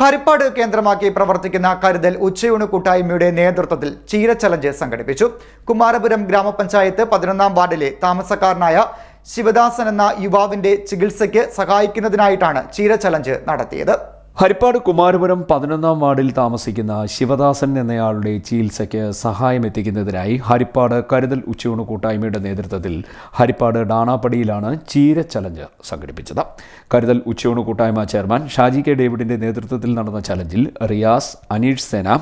ഹരിപ്പാട് കേന്ദ്രമാക്കി പ്രവർത്തിക്കുന്ന കരുതൽ ഉച്ചയൂണ് കൂട്ടായ്മയുടെ നേതൃത്വത്തിൽ ചീര ചലഞ്ച് സംഘടിപ്പിച്ചു. കുമാരപുരം ഗ്രാമപഞ്ചായത്ത് പതിനൊന്നാം വാർഡിലെ താമസക്കാരനായ ശിവദാസൻ എന്ന യുവാവിന്റെ ചികിത്സയ്ക്ക് സഹായിക്കുന്നതിനായിട്ടാണ് ചീര ചലഞ്ച് നടത്തിയത്. ഹരിപ്പാട് കുമാരപുരം പതിനൊന്നാം വാർഡിൽ താമസിക്കുന്ന ശിവദാസൻ എന്നയാളുടെ ചികിത്സയ്ക്ക് സഹായം എത്തിക്കുന്നതിനായി ഹരിപ്പാട് കരുതൽ ഉച്ചയൂണ് കൂട്ടായ്മയുടെ നേതൃത്വത്തിൽ ഹരിപ്പാട് ഡാണാപ്പടിയിലാണ് ചീര ചലഞ്ച് സംഘടിപ്പിച്ചത്. കരുതൽ ഉച്ചയൂണ് കൂട്ടായ്മ ചെയർമാൻ ഷാജി കെ ഡേവിഡിന്റെ നേതൃത്വത്തിൽ നടന്ന ചലഞ്ചിൽ റിയാസ് അനീഷ് സേന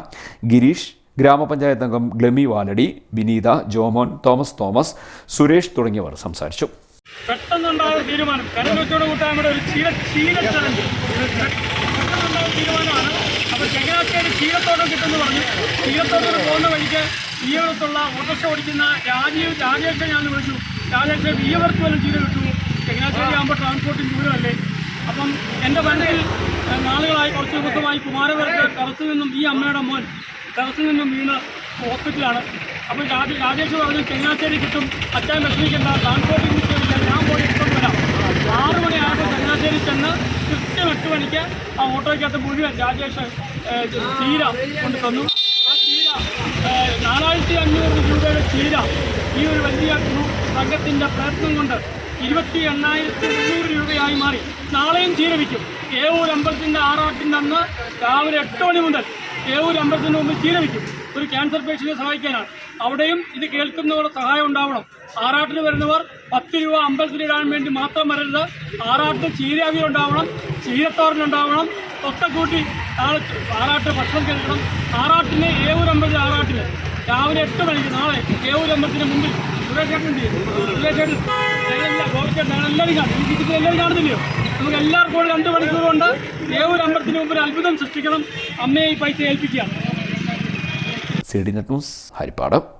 ഗിരീഷ് ഗ്രാമപഞ്ചായത്ത് അംഗം ഗ്ലെമി വാലടി വിനീത ജോമോൻ തോമസ് തോമസ് സുരേഷ് തുടങ്ങിയവർ സംസാരിച്ചു. പെട്ടെന്നുണ്ടായ തീരുമാനം. കരകച്ചവട കൂട്ടായ്മയുടെ ഒരു ചീല ചീല ചലഞ്ച് പെട്ടെന്നുണ്ടായ തീരുമാനമാണ്. അപ്പോൾ ചങ്ങനാശ്ശേരി ചീലത്തോട്ടം കിട്ടുമെന്ന് പറഞ്ഞു. ചീലത്തോട്ടം പോകുന്ന വഴിക്ക് ഈയവത്തുള്ള ഓട്ടോറിക്ഷ ഓടിക്കുന്ന രാജീവ് രാജേഷെ ഞാൻ വിളിച്ചു. രാജേഷെ ഈയവർക്ക് വല്ലതും ചീല കിട്ടുമോ? ചങ്ങനാശ്ശേരി ആകുമ്പോൾ ട്രാൻസ്പോർട്ടിന് ദൂരമല്ലേ അപ്പം എന്റെ മനസ്സിൽ നാളുകളായി കുറച്ച് ദിവസമായി കുമാരപുരത്ത് ടെറസിൽ നിന്നും ഈ അമ്മയുടെ മോൻ ടെറസിൽ നിന്നും വീണ് ഹോസ്പിറ്റലാണ്. അപ്പോൾ രാജ രാജേഷ് പറഞ്ഞു ചങ്ങനാശ്ശേരി കിട്ടും. അച്ഛൻ വിഷമിക്കണ്ട. ട്രാൻസ്പോർട്ടിംഗ് വിഷയമില്ല ഞാൻ പോയി ഇഷ്ടം വരാം ആറ് മണിയാകുമ്പോൾ ചങ്ങനാശ്ശേരി ചെന്ന് കൃത്യം എട്ട് മണിക്ക് ആ ഓട്ടോയ്ക്കകത്ത് മുഴുവൻ രാജേഷ് ചീര കൊണ്ട് തന്നു. ആ ചീര നാലായിരത്തി അഞ്ഞൂറ് രൂപയുടെ ചീര ഈ ഒരു വലിയ സംഘത്തിന്റെ പ്രയത്നം കൊണ്ട് ഇരുപത്തി എണ്ണായിരത്തി മുന്നൂറ് രൂപയായി മാറി. നാളെയും ചീര വിൽക്കും. ഏവൂർ അമ്പലത്തിന്റെ ആറാട്ടിന്റെ അന്ന് രാവിലെ എട്ട് മണി മുതൽ ഏവൂർ അമ്പലത്തിന്റെ മുമ്പ് ചീര വിൽക്കും. ഒരു ക്യാൻസർ പേഷ്യന്റിനെ സഹായിക്കാനാണ്. അവിടെയും ഇത് കേൾക്കുന്നവരുടെ സഹായം ഉണ്ടാവണം. ആറാട്ടിന് വരുന്നവർ പത്ത് രൂപ അമ്പത് രൂപ ഇടാൻ വേണ്ടി മാത്രം വരരുത്. ആറാട്ടിന് ചീരാവി ഉണ്ടാവണം ചീരത്തോരനുണ്ടാവണം ഒക്കെ കൂട്ടി നാളെ ആറാട്ട് ഭക്ഷണം കഴിക്കണം. ആറാട്ടിന് ഏവൂരമ്പലത്തിൽ ആറാട്ടിന്. രാവിലെ എട്ട് മണിക്ക് നാളെ ഏവൂരമ്പലത്തിന് മുമ്പിൽ ഗോപിച്ചേട്ടൻ ഞങ്ങളെല്ലാവരും കാണും. എല്ലാവരും കാണുന്നില്ലയോ? നമുക്ക് എല്ലാവർക്കും രണ്ട് മണിക്കൂർ കൊണ്ട് ഏവൂരമ്പലത്തിന് മുമ്പിൽ അത്ഭുതം സൃഷ്ടിക്കണം. അമ്മയെ ഈ പൈസ ഏൽപ്പിക്കുക സി ന്യൂസ് ഹരിപ്പാട്.